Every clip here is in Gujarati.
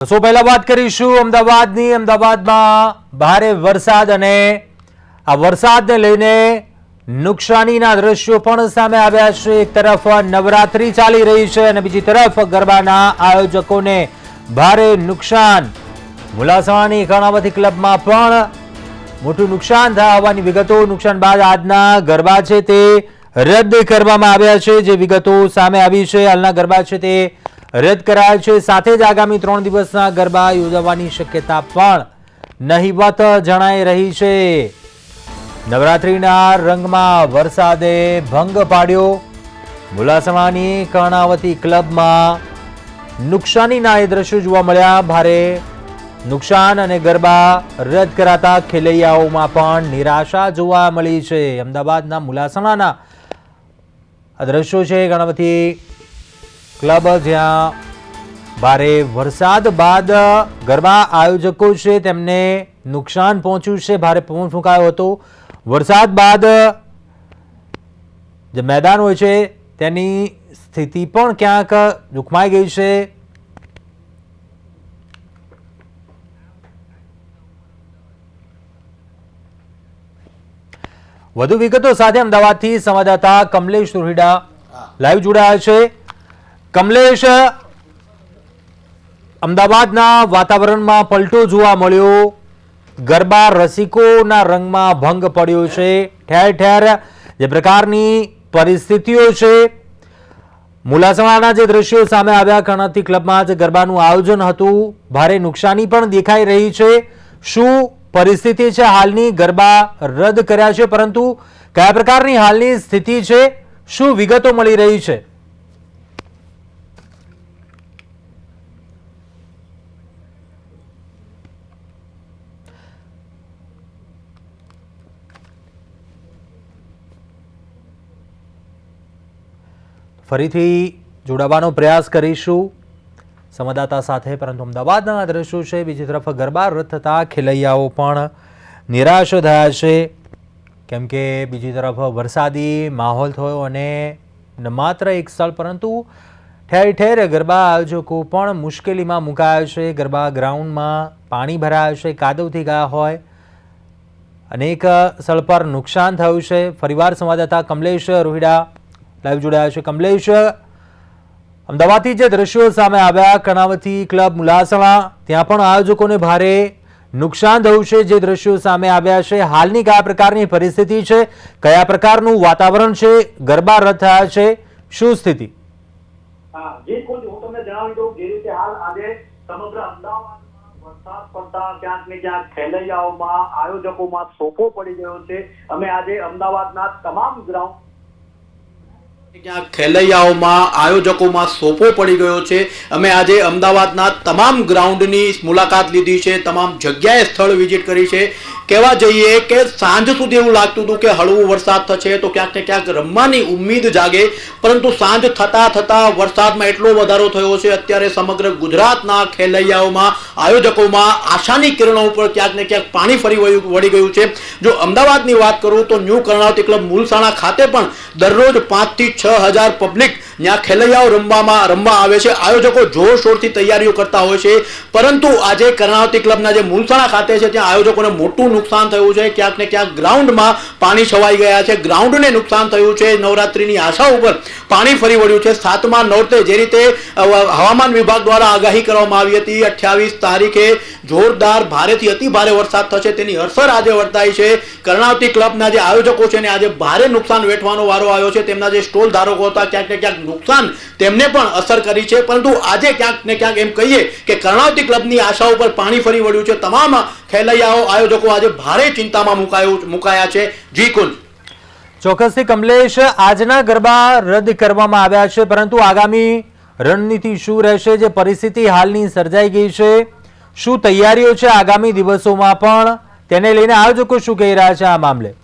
સૌ પહેલા વાત કરીશું અમદાવાદની. અમદાવાદમાં ભારે વરસાદ અને આ વરસાદને લઈને નુકસાનીના દ્રશ્યો પણ સામે આવ્યા છે. એક તરફ નવરાત્રી ચાલી રહી છે અને બીજી તરફ ગરબાના આયોજકોને ભારે નુકસાન. મુલાસવાની કર્ણાવતી ક્લબમાં પણ મોટું નુકસાન થયા હોવાની વિગતો. નુકસાન બાદ આજના ગરબા છે તે રદ કરવામાં આવ્યા છે. જે વિગતો સામે આવી છે. હાલના ગરબા છે તે રદ કરાયા છે. સાથે જ આગામી ત્રણ દિવસના ગરબા યોજાવાની શક્યતા પણ નહિવત જણાઈ રહી છે. નવરાત્રિના રંગમાં વરસાદે ભંગ પાડ્યો. મુલાસમાની કર્ણાવતી ક્લબમાં નુકસાનીના એ દ્રશ્યો જોવા મળ્યા. ભારે નુકસાન અને ગરબા રદ કરાતા ખેલૈયાઓમાં પણ નિરાશા જોવા મળી છે. અમદાવાદના મુલાસણાના આ દ્રશ્યો છે. ગણપતિ ક્લબ જ્યાં ભારે વરસાદ બાદ ગરબા આયોજકો છે તેમને નુકસાન પહોંચ્યું છે ભારે પવન ફૂંકાયો હતો. વરસાદ બાદ જે મેદાન હોય છે તેની સ્થિતિ પણ ક્યાંક દુખમાઈ ગઈ છે. વધુ વિગતો સાથે અમદાવાદથી સંવાદદાતા કમલેશ રોહિડા લાઈવ જોડાયા છે. કમલેશ, અમદાવાદના વાતાવરણમાં પલટો જોવા મળ્યો. ગરબા રસિકોના રંગમાં ભંગ પડ્યો છે. ઠેર ઠેર જે પ્રકારની પરિસ્થિતિઓ છે. મુલાસણાના જે દ્રશ્યો સામે આવ્યા કર્ણાવતી ક્લબમાં જે ગરબાનું આયોજન હતું. ભારે નુકસાની પણ દેખાઈ રહી છે. શું પરિસ્થિતિ છે હાલની? ગરબા રદ કર્યા છે, પરંતુ કયા પ્રકારની હાલની સ્થિતિ છે? શું વિગતો મળી રહી છે? ફરીથી જોડાવાનો પ્રયાસ કરીશું. સંવાદદાતા સાથે, પરંતુ અમદાવાદના દ્રશ્યો છે, બીજી તરફ ગરબા રદ થતા ખેલૈયાઓ પણ નિરાશ થયા છે. કેમ કે બીજી તરફ વરસાદી માહોલ થયો અને ન માત્ર એક સ્થળ, પરંતુ ઠેર ઠેર ગરબા આયોજકો પણ મુશ્કેલીમાં મુકાયા છે. ગરબા ગ્રાઉન્ડમાં પાણી ભરાયા છે, કાદવથી ગયા હોય. અનેક સ્થળ પર નુકસાન થયું છે. ફરીવાર સંવાદદાતા કમલેશ રોહિડા લાઈવ જોડાયા છે કમલેશ. અમદાવાદથી જે દ્રશ્યો સામે આવ્યા, કર્ણાવતી ક્લબ મુલાસણા ત્યાં પણ આયોજકોને ભારે નુકસાન થયું છે. જે દ્રશ્યો સામે આવ્યા છે, હાલની કયા પ્રકારની પરિસ્થિતિ છે, કયા પ્રકારનું વાતાવરણ છે, ગરબા રદ થયા છે, શું સ્થિતિ? અમદાવાદના તમામ ગ્રાઉન્ડ ક્યાંક ખેલૈયાઓમાં, આયોજકોમાં સોંપો પડી ગયો છે. અમે આજે અમદાવાદના તમામ ગ્રાઉન્ડની મુલાકાત લીધી છે, તમામ જગ્યાએ સ્થળ વિઝિટ કરી છે. કહેવા જઈએ કે સાંજ સુધી એવું લાગતું હતું કે હળવો વરસાદ થશે, તો ક્યાંક ને ક્યાંક રમવાની ઉમ્મીદ જાગે. પરંતુ સાંજ થતાં થતાં વરસાદમાં એટલો વધારો થયો છે. અત્યારે સમગ્ર ગુજરાતના ખેલૈયાઓમાં, આયોજકોમાં આશાની કિરણો ઉપર ક્યાંક ને ક્યાંક પાણી ફરી વળી ગયું છે. જો અમદાવાદની વાત કરું તો ન્યૂ કર્ણાવતી ક્લબ મુલસાણા ખાતે પણ દરરોજ પાંચથી છ હજાર પબ્લિક ત્યાં ખેલૈયાઓ રમવામાં રમવા આવે છે. આયોજકો જોરશોરથી તૈયારીઓ કરતા હોય છે. પરંતુ આજે કર્ણાવતી ક્લબના જે મુલસાણા ખાતે છે, ત્યાં આયોજકોને મોટું નુકસાન થયું છે. ક્યાંક ને ક્યાંક ગ્રાઉન્ડમાં પાણી છવાઈ ગયા છે. ગ્રાઉન્ડને નુકસાન થયું છે. નવરાત્રિની આશા ઉપર પાણી ફરી વળ્યું છે. સાતમા નોરતે જે રીતે હવામાન વિભાગ દ્વારા આગાહી કરવામાં આવી હતી, અઠ્યાવીસ તારીખે જોરદાર ભારેથી અતિ ભારે વરસાદ થશે. તેની અસર આજે વર્તાઈ છે. કર્ણાવતી ક્લબના જે આયોજકો છે ને આજે ભારે નુકસાન વેઠવાનો વારો આવ્યો છે. તેમના જે સ્ટોલ ધારકો હતા, ક્યાંક ને ક્યાંક નુકસાન તેમને પણ અસર કરી છે. પરંતુ આજે ક્યાંક ને ક્યાંક એમ કહીએ કે કર્ણાવતી ક્લબની આશાઓ પર પાણી ફરી વળ્યું છે. તમામ ખેલૈયાઓ, આયોજકો આજે ભારે ચિંતામાં મુકાયું, મુકાયા છે. જી કુંજ ચોક્કસથી કમલેશ, આજના ગરબા રદ કરવામાં આવ્યા છે, પરંતુ આગામી રણનીતિ શું રહેશે, જે પરિસ્થિતિ હાલની સર્જાઈ ગઈ છે, શું તૈયારીઓ છે આગામી દિવસોમાં પણ, તેને લઈને આયોજકો શું કહી રહ્યા છે આ મામલે?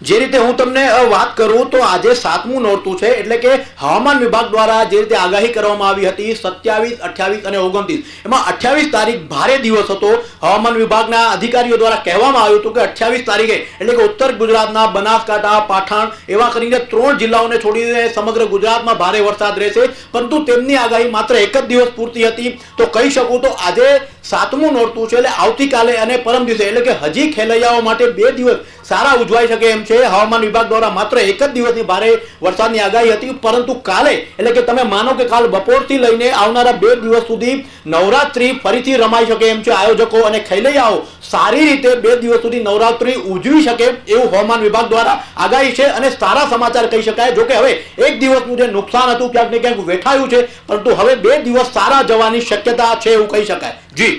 જે રીતે હું તમને વાત કરું તો આજે સાતમું નોરતું છે, એટલે કે હવામાન વિભાગ દ્વારા જે રીતે આગાહી કરવામાં આવી હતી, સત્યાવીસ, અઠ્યાવીસ અને ઓગણત્રીસ. એમાં અઠ્યાવીસ તારીખ ભારે દિવસ હતો. હવામાન વિભાગના અધિકારીઓ દ્વારા કહેવામાં આવ્યું હતું કે અઠ્યાવીસ તારીખે, એટલે કે ઉત્તર ગુજરાતના બનાસકાંઠા, પાટણ એવા કરીને ત્રણ જિલ્લાઓને છોડીને સમગ્ર ગુજરાતમાં ભારે વરસાદ રહેશે. પરંતુ તેમની આગાહી માત્ર એક જ દિવસ પૂરતી હતી. તો કહી શકું તો આજે સાતમું નોરતું છે એટલે આવતીકાલે અને પરમ દિવસે, એટલે કે હજી ખેલૈયાઓ માટે બે દિવસ સારા ઉજવાઈ શકે એમ છે. હવામાન વિભાગ દ્વારા માત્ર એક જ દિવસની ભારે વરસાદની આગાહી હતી, પરંતુ કાલે, એટલે કે તમે માનો કે કાલ બપોરથી લઈને આવનારા બે દિવસ સુધી નવરાત્રી ફરીથી રમાઈ શકે એમ છે આયોજકો અને ખેલૈયાઓ. સારી રીતે બે દિવસ સુધી નવરાત્રી ઉજવી શકે એવું હવામાન વિભાગ દ્વારા આગાહી છે અને સારા સમાચાર કહી શકાય. જોકે હવે એક દિવસનું જે નુકસાન હતું, ક્યાંક ને ક્યાંક વેઠાયું છે, પરંતુ હવે બે દિવસ સારા જવાની શક્યતા છે એવું કહી શકાય. જી.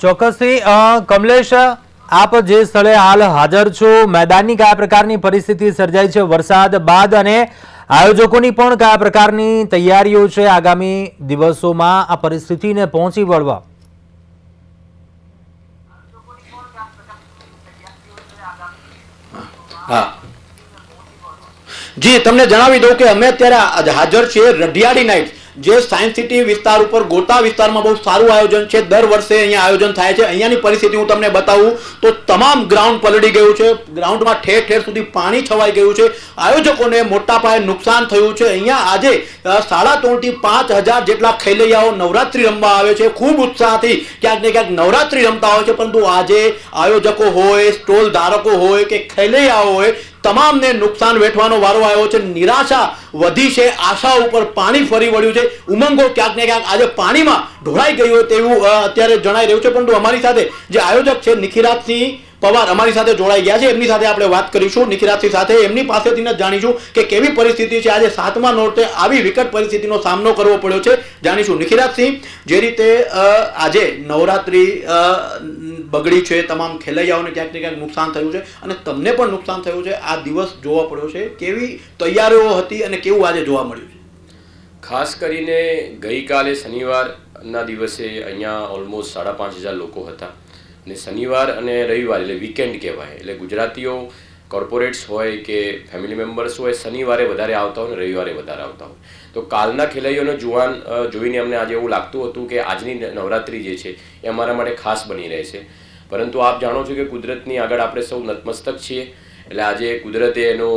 ચોક્કસથી કમલેશ, આપ જે સ્થળે હાલ હાજર છો, મેદાનની કયા પ્રકારની પરિસ્થિતિ સર્જાઈ છે, વરસાદ બાદ અને આયોજકોની પણ કયા પ્રકારની તૈયારીઓ છે આગામી દિવસોમાં આ પરિસ્થિતિને પહોંચી વળવા? હા. જી તમને જણાવી દઉં કે અમે અત્યારે હાજર છીએ રઢિયાળી નાઇટ જે સાયન્સ સિટી વિસ્તાર ઉપર ગોતા વિસ્તારમાં બહુ સારું આયોજન છે. દર વર્ષે અહીંયા આયોજન થાય છે. અહીંયાની પરિસ્થિતિ હું તમને બતાવું તો તમામ ગ્રાઉન્ડ પલળી ગયું છે. ગ્રાઉન્ડમાં ઠેર ઠેર સુધી પાણી છવાઈ ગયું છે. આયોજકોને મોટા પાયે નુકસાન થયું છે. અહીંયા આજે સાડા ત્રણથી પાંચ હજાર જેટલા ખેલૈયાઓ નવરાત્રી રમવા આવે છે. ખૂબ ઉત્સાહથી ક્યાંક ને ક્યાંક નવરાત્રી રમતા હોય છે. પરંતુ આજે આયોજકો હોય, સ્ટોલ ધારકો હોય કે ખેલૈયાઓ હોય તમામને નુકસાન વેઠવાનો વારો આવ્યો છે. નિરાશા વધી છે. આશા ઉપર પાણી ફરી વળ્યું છે. ઉમંગો ક્યાંક ને ક્યાંક આજે પાણીમાં ઢોળાઈ ગયું તેવું અત્યારે જણાઈ રહ્યું છે. પરંતુ અમારી સાથે જે આયોજક છે નિખિરાજસિંહ પવાર અમારી સાથે જોડાઈ ગયા છે. એમની સાથે આપણે વાત કરીશું. નિખિરાજસિંહ સાથે એમની પાસેથી જ જાણીશું કે કેવી પરિસ્થિતિ છે. આજે સાતમા નોરતે આવી વિકટ પરિસ્થિતિનો સામનો કરવો પડ્યો છે. જાણીશું નિખિરાજસિંહ જે રીતે આજે નવરાત્રી બગડી છે. તમામ ખેલૈયાઓને ક્યાંક ને ક્યાંક નુકસાન થયું છે અને તમને પણ નુકસાન થયું છે. આ દિવસ જોવા પડ્યો છે. કેવી તૈયારીઓ હતી અને કેવું આજે જોવા મળ્યું છે? ખાસ કરીને ગઈકાલે શનિવારના દિવસે અહીંયા ઓલમોસ્ટ સાડા પાંચ હજાર લોકો હતા. અને શનિવાર અને રવિવાર એટલે વીકેન્ડ કહેવાય. એટલે ગુજરાતીઓ કોર્પોરેટ્સ હોય કે ફેમિલી મેમ્બર્સ હોય, શનિવારે વધારે આવતા હોય અને રવિવારે વધારે આવતા હોય. તો કાલના ખેલૈયાઓનો જુવાન જોઈને અમને આજે એવું લાગતું હતું કે આજની નવરાત્રિ જે છે એ અમારા માટે ખાસ બની રહે છે. પરંતુ આપ જાણો છો કે કુદરતની આગળ આપણે સૌ નતમસ્તક છીએ. એટલે આજે કુદરતે એનો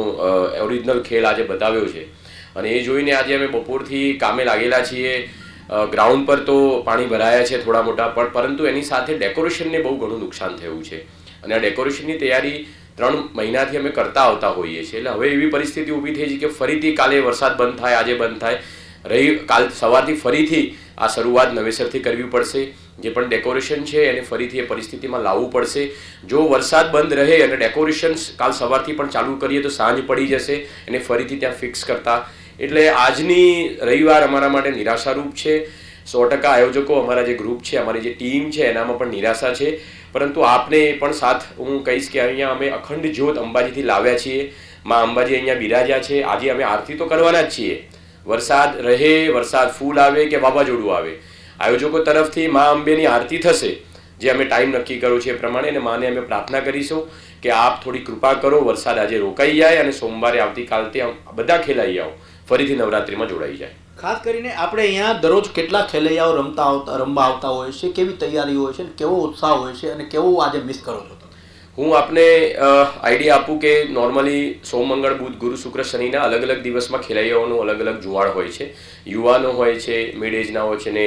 ઓરિજિનલ ખેલ આજે બતાવ્યો છે. અને એ જોઈને આજે અમે બપોરથી કામે લાગેલા છીએ. ગ્રાઉન્ડ પર તો પાણી ભરાયા છે થોડા મોટા, પણ પરંતુ એની સાથે ડેકોરેશનને બહુ ઘણું નુકસાન થયું છે. અને આ ડેકોરેશનની તૈયારી ત્રણ મહિનાથી અમે કરતા આવતા હોઈએ છીએ. એટલે હવે એવી પરિસ્થિતિ ઊભી થઈ છે કે ફરીથી કાલે વરસાદ બંધ થાય, આજે બંધ થાય. રહી, કાલ સવારથી ફરીથી આ શરૂઆત નવેસરથી કરવી પડશે. જે પણ ડેકોરેશન છે એને ફરીથી એ પરિસ્થિતિમાં લાવવું પડશે. જો વરસાદ બંધ રહે અને ડેકોરેશન કાલ સવારથી પણ ચાલુ કરીએ તો સાંજ પડી જશે. એને ફરીથી ત્યાં ફિક્સ કરતા એટલે આજની રવિવાર અમારા માટે નિરાશારૂપ છે. સો ટકા આયોજકો અમારા જે ગ્રુપ છે, અમારી જે ટીમ છે, એનામાં પણ નિરાશા છે. પરંતુ આપને પણ સાથ હું કહીશ કે અહીંયા અમે અખંડ જ્યોત અંબાજીથી લાવ્યા છીએ. માં અંબાજી અહીંયા બિરાજ્યા છે. આજે અમે આરતી તો કરવાના જ છીએ. વરસાદ રહે, વરસાદ ફૂલ આવે કે વાવાઝોડું આવે? આયોજકો તરફથી માં અંબેની આરતી થશે. જે અમે ટાઈમ નક્કી કર્યો છે એ પ્રમાણે અને માને અમે પ્રાર્થના કરીશું કે આપ થોડી કૃપા કરો, વરસાદ આજે રોકાઈ જાય અને સોમવારે આવતીકાલથી બધા ખેલાઈ આવો. ફરીથી નવરાત્રિમાં જોડાઈ જાય. ખાસ કરીને આપણે અહીંયા દરરોજ કેટલા ખેલૈયાઓ રમતા આવતા રમવા આવતા હોય છે કેવી તૈયારી હોય છે અને કેવો ઉત્સાહ હોય છે અને કેવો આજે મિસ કરો છો હું આપને આઈડિયા આપું કે નોર્મલી સોમ મંગળ બુધ ગુરુ શુક્ર શનિના અલગ અલગ દિવસમાં ખેલૈયાઓનું અલગ અલગ જુવાળ હોય છે. યુવાનો હોય છે મિડ એજના હોય છે ને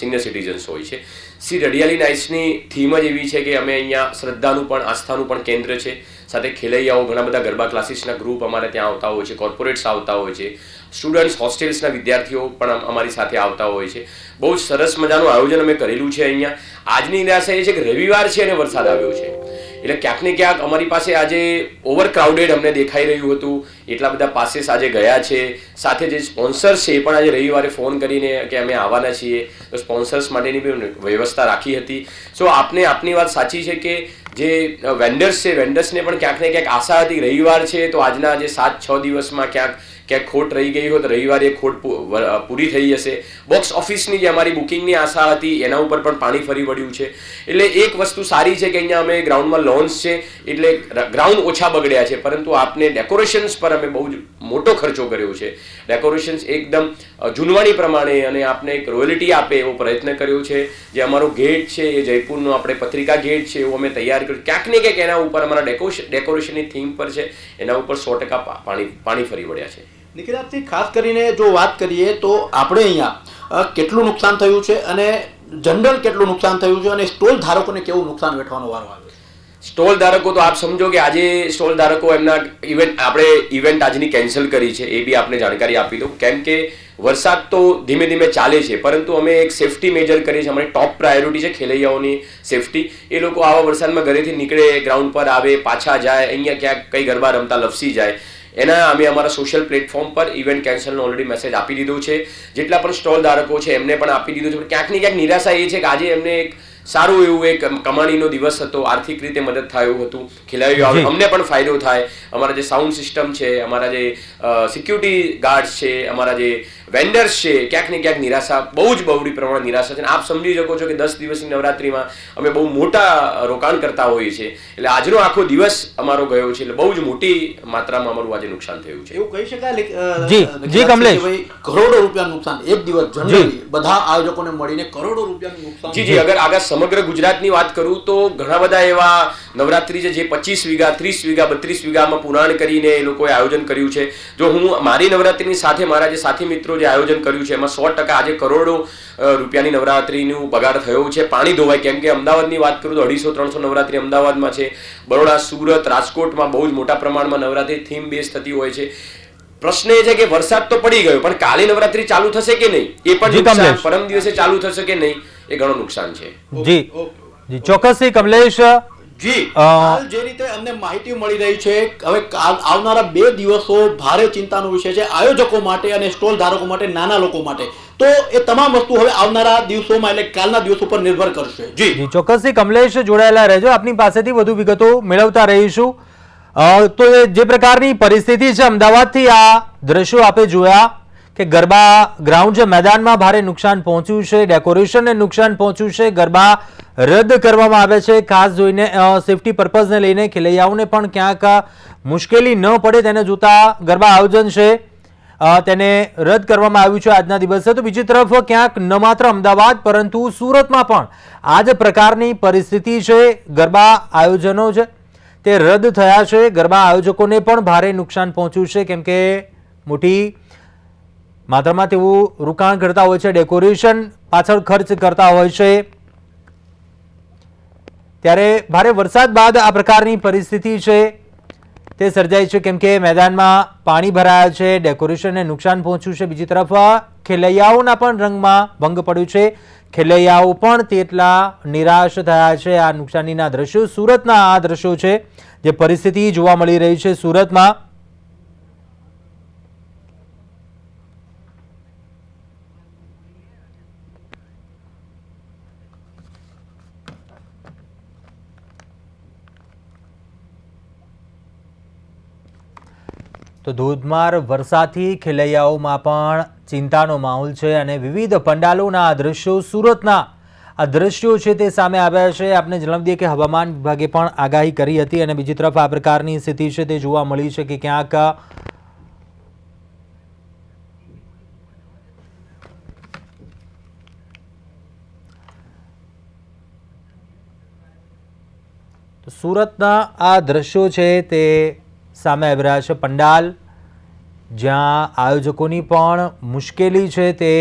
સિનિયર સિટીઝન્સ હોય છે. શ્રી રડિયાલી નાઇટ્સની થીમ જ એવી છે કે અમે અહીંયા શ્રદ્ધાનું પણ આસ્થાનું પણ કેન્દ્ર છે. સાથે ખેલૈયાઓ, ઘણા બધા ગરબા ક્લાસીસના ગ્રુપ અમારે ત્યાં આવતા હોય છે કોર્પોરેટ્સ આવતા હોય છે સ્ટુડન્ટ્સ હોસ્ટેલ્સના વિદ્યાર્થીઓ પણ અમારી સાથે આવતા હોય છે. બહુ સરસ મજાનું આયોજન અમે કરેલું છે અહીંયા. આજની નિરાશા એ છે કે રવિવાર છે અને વરસાદ આવ્યો છે. એટલે ક્યાંક ને ક્યાંક અમારી પાસે આજે ઓવર ક્રાઉડેડ અમને દેખાઈ રહ્યું હતું. એટલા બધા પાસેસ આજે ગયા છે. સાથે જે સ્પોન્સર્સ છે એ પણ આજે રવિવારે ફોન કરીને કે અમે આવવાના છીએ. તો સ્પોન્સર્સ માટેની પણ વ્યવસ્થા રાખી હતી. સો આપને આપની વાત સાચી છે કે જે વેન્ડર્સ છે વેન્ડર્સને પણ ક્યાંક ને ક્યાંક આશા હતી, રવિવાર છે, તો આજના જે સાત છ દિવસમાં ક્યાંક ક્યાંક ખોટ રહી ગઈ હોય તો રવિવારે ખોટ પૂરી થઈ જશે બોક્સ ઓફિસની જે અમારી બુકિંગની આશા હતી, એના ઉપર પણ પાણી ફરી વળ્યું છે. એટલે એક વસ્તુ સારી છે કે અહીંયા અમે ગ્રાઉન્ડમાં લોન્સ છે, એટલે ગ્રાઉન્ડ ઓછા બગડ્યા છે. પરંતુ આપને ડેકોરેશન્સ પર અમે બહુ જ મોટો ખર્ચો કર્યો છે. ડેકોરેશન્સ એકદમ જૂનવાણી પ્રમાણે અને આપને એક રોયલ્ટી આપે એવો પ્રયત્ન કર્યો છે. જે અમારો ગેટ છે, એ જયપુરનો આપણે પત્રિકા ગેટ છે, એવો અમે તૈયાર કર્યું. ક્યાંક ને ક્યાંક એના ઉપર અમારા ડેકોરેશન ડેકોરેશનની થીમ પર છે, એના ઉપર સો ટકા પાણી પાણી ફરી વળ્યા છે. નિખિલાતથી ખાસ કરીને જો વાત કરીએ તો આપણે અહીંયા કેટલું નુકસાન થયું છે અને જનરલ કેટલું નુકસાન થયું છે અને સ્ટોલ ધારકોને કેવું નુકસાન વેઠવાનો વારો આવ્યો સ્ટોલ ધારકો તો આપ સમજો કે આજે સ્ટોલ ધારકો એમના ઇવેન્ટ, આપણે ઇવેન્ટ આજની કેન્સલ કરી છે, એ બી આપને જાણકારી આપી દઉં. કેમ કે વરસાદ તો ધીમે ધીમે ચાલે છે, પરંતુ અમે એક સેફટી મેજર કરીએ છીએ. અમારી ટોપ પ્રાયોરિટી છે ખેલૈયાઓની સેફટી. એ લોકો આવા વરસાદમાં ઘરેથી નીકળે, ગ્રાઉન્ડ પર આવે, પાછા જાય, અહીંયા ક્યાંક કઈ ગરબા રમતા લપસી જાય. એના અમે અમારા સોશિયલ પ્લેટફોર્મ પર ઇવેન્ટ કેન્સલનો ઓલરેડી મેસેજ આપી દીધો છે. જેટલા પણ સ્ટોલ ધારકો છે એમને પણ આપી દીધું છે. પણ ક્યાંક ને ક્યાંક નિરાશા એ છે કે આજે એમને એક સારું એવું એક કમાણીનો દિવસ હતો આર્થિક રીતે મદદ થયું હતું ખેલાડીઓ આવે. અમને પણ ફાયદો થાય. અમારા જે સાઉન્ડ સિસ્ટમ છે અમારા જે સિક્યુરિટી ગાર્ડ્સ છે અમારા જે વેન્ડર્સ છે ક્યાંક ને ક્યાંક નિરાશા બહુ જ બહુડી પ્રમાણમાં નિરાશા છે. અને આપ સમજી શકો છો કે દસ દિવસની નવરાત્રિમાં અમે બહુ મોટા રોકાણ કરતા હોઈએ છીએ. એટલે આજનો આખો દિવસ અમારો ગયો છે એટલે બહુ જ મોટી માત્રામાં અમારું આજે નુકસાન થયું છે. એવું કહી શકાય? જી, જી, કમલેશ. કરોડો રૂપિયાનું નુકસાન એક દિવસ જનરલી બધા આયોજકોને મળીને કરોડો રૂપિયાનું નુકસાન જી જી અગર આગળ સમગ્ર ગુજરાતની વાત કરું તો ઘણા બધા એવા નવરાત્રી છે જે પચીસ વીઘા ત્રીસ વીઘા બત્રીસ વીઘામાં પુરાણ કરીને એ લોકોએ આયોજન કર્યું છે. જો હું મારી નવરાત્રીની સાથે મારા જે સાથી મિત્રો જે આયોજન કર્યું છે એમાં સો ટકા આજે કરોડો રૂપિયાની નવરાત્રિનું બગાડ થયો છે. પાણી ધોવાય કેમ કે અમદાવાદની વાત કરું તો અઢીસો ત્રણસો નવરાત્રી અમદાવાદમાં છે. બરોડા સુરત રાજકોટમાં બહુ જ મોટા પ્રમાણમાં નવરાત્રિ થીમ બેઝ થતી હોય છે. પ્રશ્ન એ છે કે વરસાદ તો પડી ગયો પણ કાલે નવરાત્રી ચાલુ થશે કે નહીં? એ પણ નુકસાન પરમ દિવસે ચાલુ થશે કે નહીં એ ઘણું નુકસાન છે. જી. જી ચોક્કસથી કમલેશ જી. હાલ જે રીતે અમને માહિતી મળી રહી છે હવે આવનારા બે દિવસો ભારે ચિંતાનો વિષય છે આયોજકો માટે અને સ્ટોલ ધારકો માટે નાના લોકો માટે. તો એ તમામ વસ્તુ હવે આવનારા દિવસોમાં એટલે કાલના દિવસ ઉપર નિર્ભર કરશે. જી. જી ચોક્કસથી કમલેશ જોડાયેલા રહેજો. આપની પાસેથી વધુ વિગતો મેળવતા રહીશું. તો એ જે પ્રકારની પરિસ્થિતિ છે અમદાવાદથી આ દ્રશ્યો આપે જોયા કે ગરબા ગ્રાઉન્ડ છે મેદાનમાં ભારે નુકસાન પહોંચ્યું છે ડેકોરેશનને નુકસાન પહોંચ્યું છે ગરબા રદ કરવામાં આવે છે. ખાસ જોઈને સેફટી પર્પઝને લઈને ખેલૈયાઓને પણ ક્યાંક મુશ્કેલી ન પડે તેને જોતા ગરબા આયોજન છે. તેને રદ કરવામાં આવ્યું છે આજના દિવસે. તો બીજી તરફ ક્યાંક ન માત્ર અમદાવાદ, પરંતુ સુરતમાં પણ આ જ પ્રકારની પરિસ્થિતિ છે. ગરબા આયોજનો છે. તે રદ થયા છે. ગરબા આયોજકોને પણ ભારે નુકસાન પહોંચ્યું છે. કેમ કે મોટી માત્રામાં તેવું રોકાણ કરતા હોય છે, ડેકોરેશન પાછળ ખર્ચ કરતા હોય છે. ત્યારે ભારે વરસાદ બાદ આ પ્રકારની પરિસ્થિતિ છે. તે સર્જાઈ છે કેમ કે મેદાનમાં પાણી ભરાયા છે, ડેકોરેશનને નુકસાન પહોંચ્યું છે. બીજી તરફ, ખેલૈયાઓના પણ રંગમાં ભંગ પડ્યું છે. ખેલૈયાઓ પણ તેટલા નિરાશ થયા છે. આ નુકસાનીના દ્રશ્યો સુરતના આ દ્રશ્યો છે. જે પરિસ્થિતિ જોવા મળી રહી છે સુરતમાં. તો ધોધમાર વરસાદથી ખેલૈયાઓમાં પણ ચિંતાનો માહોલ છે અને વિવિધ પંડાલોના આ દ્રશ્યો સુરતના આ દ્રશ્યો છે તે સામે આવ્યા છે. આપને જણાવી દઈએ કે હવામાન વિભાગે પણ આગાહી કરી હતી અને બીજી તરફ આ પ્રકારની સ્થિતિ છે તે જોવા મળી છે કે ક્યાંક સુરતના આ દ્રશ્યો છે તે સામે આવી રહ્યા છે પંડાલ. જ્યાં આયોજકોની પણ મુશ્કેલી છે તે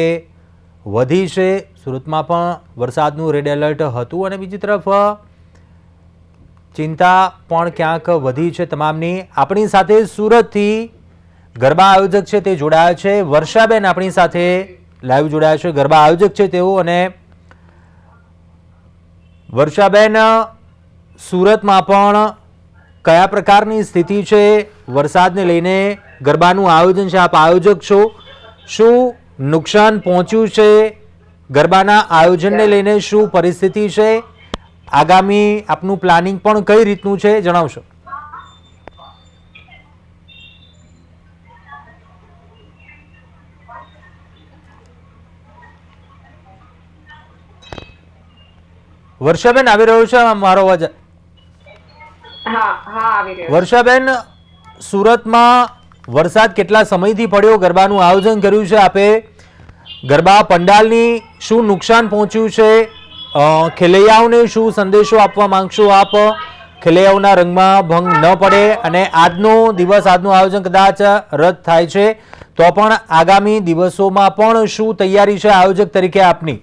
વધી છે. સુરતમાં પણ વરસાદનું રેડ એલર્ટ હતું અને બીજી તરફ ચિંતા પણ ક્યાંક વધી છે તમામની. આપણી સાથે સુરતથી ગરબા આયોજક છે તે જોડાયા છે. વર્ષાબેન આપણી સાથે લાઈવ જોડાયા છે. ગરબા આયોજક છે તેઓ અને વર્ષાબેન સુરતમાં પણ કયા પ્રકારની સ્થિતિ છે? વરસાદને લઈને ગરબાનું આયોજન છે. આપ આયોજક છો. શું નુકસાન પહોંચ્યું છે? ગરબાના આયોજનને લઈને શું પરિસ્થિતિ છે? આગામી આપનું પ્લાનિંગ પણ કઈ રીતનું છે? જણાવશો. વર્ષાબેન આવી રહ્યો છે. મારો અવાજ વર્ષાબેન, સુરતમાં વરસાદ કેટલા સમયથી પડ્યો? ગરબાનું આયોજન કર્યું છે આપે. ગરબા પંડાલની શું નુકસાન પહોંચ્યું છે? ખેલૈયાઓને શું સંદેશો આપવા માંગશો આપ? ખેલૈયાઓના રંગમાં ભંગ ન પડે અને આજનો દિવસ, આજનું આયોજન કદાચ રદ થાય છે. તો પણ આગામી દિવસોમાં પણ શું તૈયારી છે આયોજક તરીકે આપની?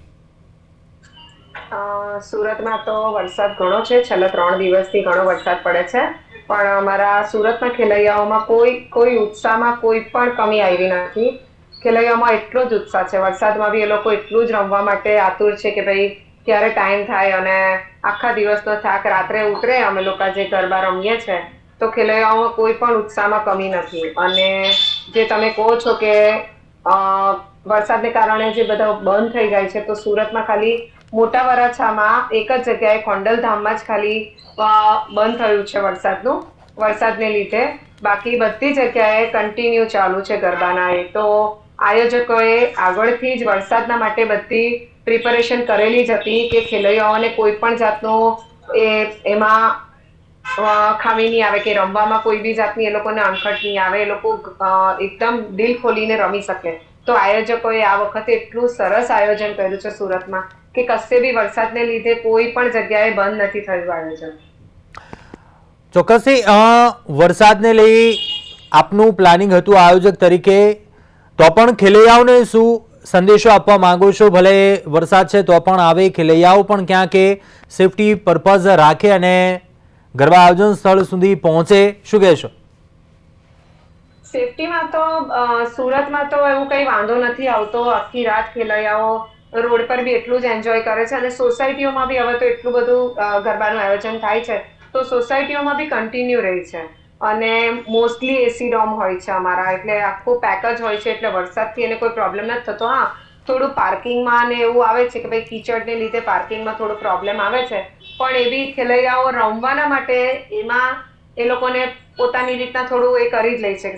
સુરતમાં તો વરસાદ ઘણો છે. છેલ્લા ત્રણ દિવસથી ઘણો વરસાદ પડે છે. પણ અમારા સુરતના ખેલૈયાઓમાં કોઈ કોઈ ઉત્સાહમાં કોઈ પણ કમી આવી નથી. ખેલૈયાઓમાં એટલો જ ઉત્સાહ છે. વરસાદમાં બી એ લોકો એટલું જ રમવા માટે આતુર છે કે ભાઈ ક્યારે ટાઈમ થાય અને આખા દિવસનો થાક રાત્રે ઉતરે અમે લોકો જે ગરબા રમીએ છે. તો ખેલૈયાઓમાં કોઈ પણ ઉત્સાહમાં કમી નથી. અને જે તમે કહો છો કે વરસાદને કારણે જે બધા બંધ થઈ જાય છે, તો સુરતમાં ખાલી મોટા વરાછામાં એક જ જગ્યાએ ખોંડલધામમાં જ ખાલી બંધ થયું છે વરસાદનું. વરસાદને લીધે બાકી બધી જગ્યાએ કન્ટિન્યુ ચાલુ છે ગરબાના. એ તો આયોજકોએ આગળથી જ વરસાદના માટે બધી પ્રિપેરેશન કરેલી જ હતી કે ખેલૈયાઓને કોઈ પણ જાતનું એ, એમાં ખામી નહીં આવે કે રમવામાં કોઈ બી જાતની એ લોકોને અણખટ નહીં આવે. એ લોકો એકદમ દિલ ખોલીને રમી શકે. તો આયોજકોએ આ વખતે એટલું સરસ આયોજન કર્યું છે સુરતમાં કે કશે બી વરસાદને લીધે કોઈ પણ જગ્યાએ બંધ નથી થયું આયોજન. ચોક્કસથી વરસાદને લઈ આપનું પ્લાનિંગ હતું આયોજક તરીકે. તો પણ ખેલૈયાઓને શું સંદેશો આપવા માંગો છો? ભલે વરસાદ છે તો પણ આવે ખેલૈયાઓ પણ ક્યાંક સેફટી પર્પઝ રાખે અને ગરબા આયોજન સ્થળ સુધી પહોંચે. શું કહેશો? સેફટીમાં તો સુરતમાં તો એવું કઈ વાંધો નથી આવતો. આખી રાત ખેલૈયાઓ રોડ પર બી એટલું જ એન્જોય કરે છે. અને સોસાયટીઓમાં બી હવે તો એટલું બધું ગરબાનું આયોજન થાય છે. તો સોસાયટીઓમાં બી કન્ટિન્યુ રહી છે. અને મોસ્ટલી એસી ડોમ હોય છે અમારા. એટલે આખું પેક જ હોય છે. એટલે વરસાદથી એને કોઈ પ્રોબ્લેમ નથી થતો. હા, થોડું પાર્કિંગમાં ને એવું આવે છે કે ભાઈ કીચડને લીધે પાર્કિંગમાં થોડો પ્રોબ્લેમ આવે છે. પણ એવી ખેલૈયાઓ રમવાના માટે એમાં એ લોકોને પોતાની રીતના થોડું એ કરી જ લે છે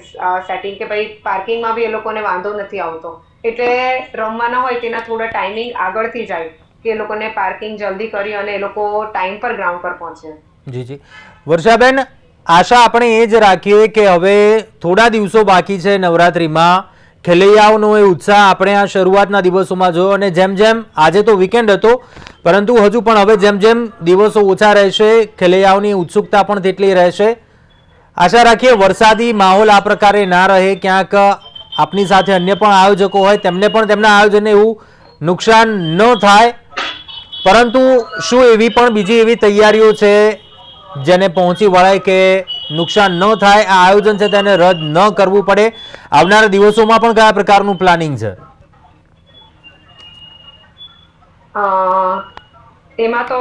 સેટિંગ કે ભાઈ પાર્કિંગમાં બી એ લોકોને વાંધો નથી આવતો. એટલે રમવાના હોય તેના થોડા ટાઈમિંગ આગળથી જાય કે એ લોકોને પાર્કિંગ જલ્દી કરી અને એ લોકો ટાઈમ પર ગ્રાઉન્ડ પર પહોંચે. જી જી. વર્ષાબેન, આશા આપણે એ જ રાખીએ કે હવે થોડા દિવસો બાકી છે નવરાત્રિમાં. ખેલૈયાઓનો એ ઉત્સાહ આપણે આ શરૂઆતના દિવસોમાં જોયો અને જેમ જેમ આજે તો વીકેન્ડ હતો, પરંતુ હજુ પણ હવે જેમ જેમ દિવસો ઓછા રહેશે, ખેલૈયાઓની ઉત્સુકતા પણ તેટલી રહેશે. આશા રાખીએ વરસાદી માહોલ આ પ્રકારે ના રહે, ક્યાંક આપની સાથે અન્ય પણ આયોજકો હોય, તેમને પણ તેમના આયોજનને એવું નુકસાન ન થાય. પરંતુ શું એવી પણ બીજી એવી તૈયારીઓ છે, જેને પહોંચી વળાય કે નુકસાન ન થાય, આ આયોજન છે તેને રદ ન કરવું પડે. આવનારા દિવસોમાં પણ કયા પ્રકારનું પ્લાનિંગ છે? એમાં તો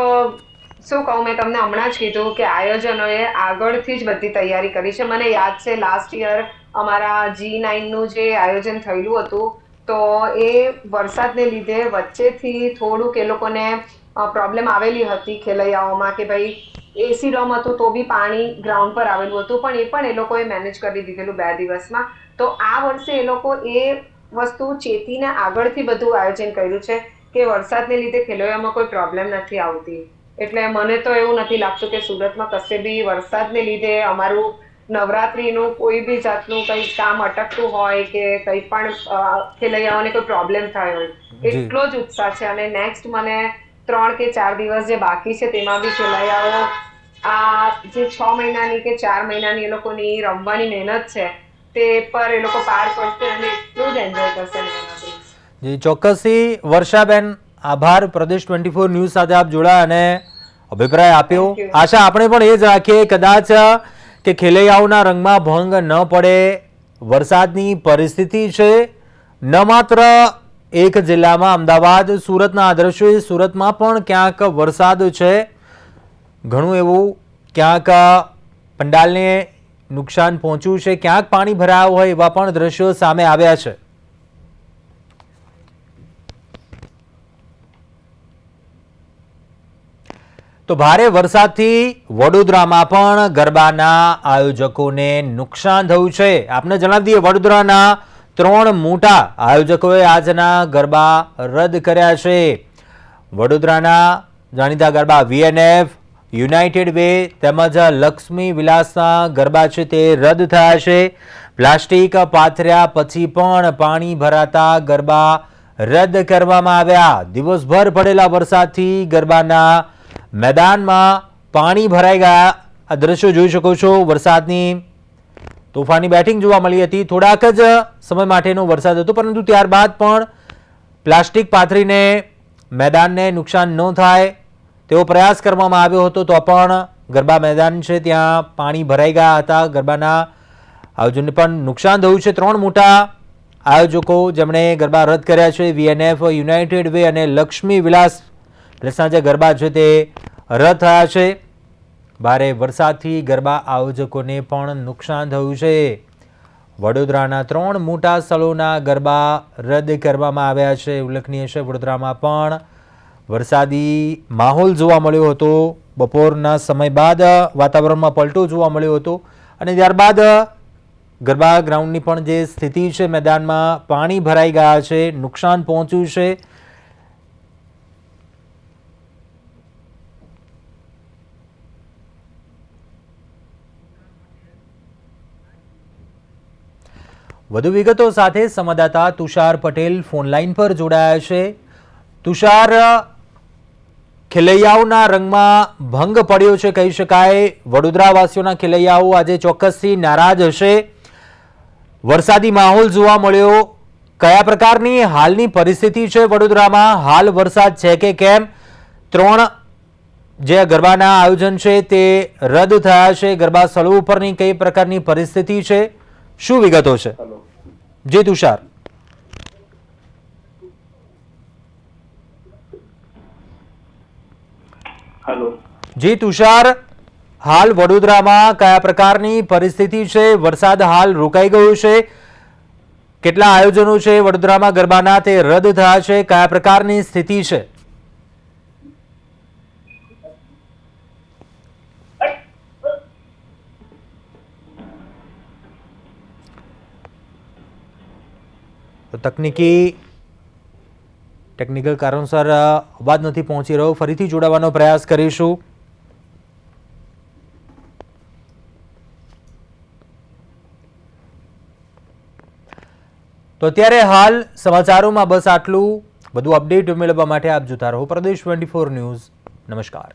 શું કહું, મેં તમને હમણાં જ કીધું કે આયોજનોએ આગળથી જ બધી તૈયારી કરી છે. મને યાદ છે લાસ્ટ યર અમારા જી નાઇનનું જે આયોજન થયેલું હતું, તો એ વરસાદને લીધે વચ્ચેથી થોડુંક એ લોકોને પ્રોબ્લેમ આવેલી હતી ખેલૈયાઓમાં કે ભાઈ એસી રૂમ હતું તો બી પાણી ગ્રાઉન્ડ પર આવેલું હતું પણ એ પણ એ લોકોએ મેનેજ કરી દીધેલું બે દિવસમાં. તો આ વર્ષે એ લોકો એ વસ્તુ ચેતીને આગળથી બધું આયોજન કર્યું છે કે વરસાદને લીધે ખેલૈયામાં કોઈ પ્રોબ્લેમ નથી આવતી. એટલે મને તો એવું નથી લાગતું કે સુરતમાં કશે બી વરસાદને લીધે અમારું નવરાત્રીનું કોઈ બી જાતનું કંઈ કામ અટકતું હોય કે કંઈ પણ ખેલૈયાઓને કોઈ પ્રોબ્લેમ થાય હોય એટલો જ ઉત્સાહ છે. અને નેક્સ્ટ મને ત્રણ કે ચાર દિવસ જે બાકી છે તેમાં બી ખેલૈયાઓ આ જે છ મહિનાની કે ચાર મહિનાની એ લોકોની રમવાની મહેનત છે તે પર એ લોકો પાર કરશે અને એટલું જ એન્જોય કરશે જી ચોક્કસથી વર્ષાબેન આભાર. પ્રદેશ ટ્વેન્ટી ફોર ન્યૂઝ સાથે આપ જોડાયા અને અભિપ્રાય આપ્યો. આશા આપણે પણ એ જ રાખીએ કદાચ કે ખેલૈયાઓના રંગમાં ભંગ ન પડે. વરસાદની પરિસ્થિતિ છે. ન માત્ર એક જિલ્લામાં અમદાવાદ, સુરતના આ દ્રશ્યો સુરતમાં પણ ક્યાંક વરસાદ છે. ઘણું એવું ક્યાંક પંડાલને નુકસાન પહોંચ્યું છે. ક્યાંક પાણી ભરાયું હોય એવા પણ દ્રશ્યો સામે આવ્યા છે. તો ભારે વરસાદથી વડોદરામાં પણ ગરબાના આયોજકોને નુકસાન થયું છે. આપને જણાવી દઈએ, વડોદરાના ત્રણ મોટા આયોજકોએ આજના ગરબા રદ કર્યા છે. વડોદરાના જાણીતા ગરબા વીએનએફ યુનાઇટેડ વે તેમજ લક્ષ્મી વિલાસના ગરબા છે તે રદ થયા છે. પ્લાસ્ટિક પાથર્યા પછી પણ પાણી ભરાતા ગરબા રદ કરવામાં આવ્યા. દિવસભર પડેલા વરસાદથી ગરબાના મેદાનમાં પાણી ભરાઈ ગયા. આ દ્રશ્યો જોઈ શકો છો. વરસાદની તોફાની બેટિંગ જોવા મળી હતી. થોડાક જ સમય માટેનો વરસાદ હતો, પરંતુ ત્યારબાદ પણ પ્લાસ્ટિક પાથરીને મેદાનને નુકસાન ન થાય તેવો પ્રયાસ કરવામાં આવ્યો હતો, તો પણ ગરબા મેદાન છે, ત્યાં પાણી ભરાઈ ગયા હતા. ગરબાના આયોજનને પણ નુકસાન થયું છે. ત્રણ મોટા આયોજકો જેમણે ગરબા રદ કર્યા છે, વીએનએફ, યુનાઇટેડ વે અને લક્ષ્મી વિલાસ. પ્લેસના જે ગરબા છે તે રદ થયા છે. ભારે વરસાદથી ગરબા આયોજકોને પણ નુકસાન થયું છે. વડોદરાના ત્રણ મોટા સ્થળોના ગરબા રદ કરવામાં આવ્યા છે. ઉલ્લેખનીય છે, વડોદરામાં પણ વરસાદી માહોલ જોવા મળ્યો હતો. બપોરના સમય બાદ વાતાવરણમાં પલટો જોવા મળ્યો હતો અને ત્યારબાદ ગરબા ગ્રાઉન્ડની પણ જે સ્થિતિ છે, મેદાનમાં પાણી ભરાઈ ગયા છે, નુકસાન પહોંચ્યું છે. વધુ વિગતો સાથે સંવાદદાતા તુષાર પટેલ ફોનલાઈન પર જોડાયા છે. તુષાર, ખેલૈયાઓના રંગમાં ભંગ પડ્યો છે કહી શકાય. વડોદરાવાસીઓના ખેલૈયાઓ આજે ચોક્કસથી નારાજ હશે. વરસાદી માહોલ જોવા મળ્યો. કયા પ્રકારની હાલની પરિસ્થિતિ છે વડોદરામાં? હાલ વરસાદ છે કે કેમ? ત્રણ જે ગરબાના આયોજન છે તે રદ થયા છે. ગરબા સ્થળો ઉપરની કઈ પ્રકારની પરિસ્થિતિ છે? શું વિગતો છે જી તુષાર જી તુષાર હાલ વડોદરામાં કયા પ્રકારની પરિસ્થિતિ છે? વરસાદ હાલ રોકાઈ ગયો છે. કેટલા આયોજનો છે? વડોદરામાં ગરબાના તે રદ થયા છે. કયા પ્રકારની સ્થિતિ છે? તો તકનીકી ટેકનિકલ કારણસર અવાજ નથી પહોંચી રહ્યો. ફરીથી જોડાવાનો પ્રયાસ કરીશું. તો અત્યારે હાલ સમાચારોમાં બસ આટલું. બધું અપડેટ મેળવવા માટે આપ જોતા રહો પ્રદેશ ટ્વેન્ટી ન્યૂઝ. નમસ્કાર.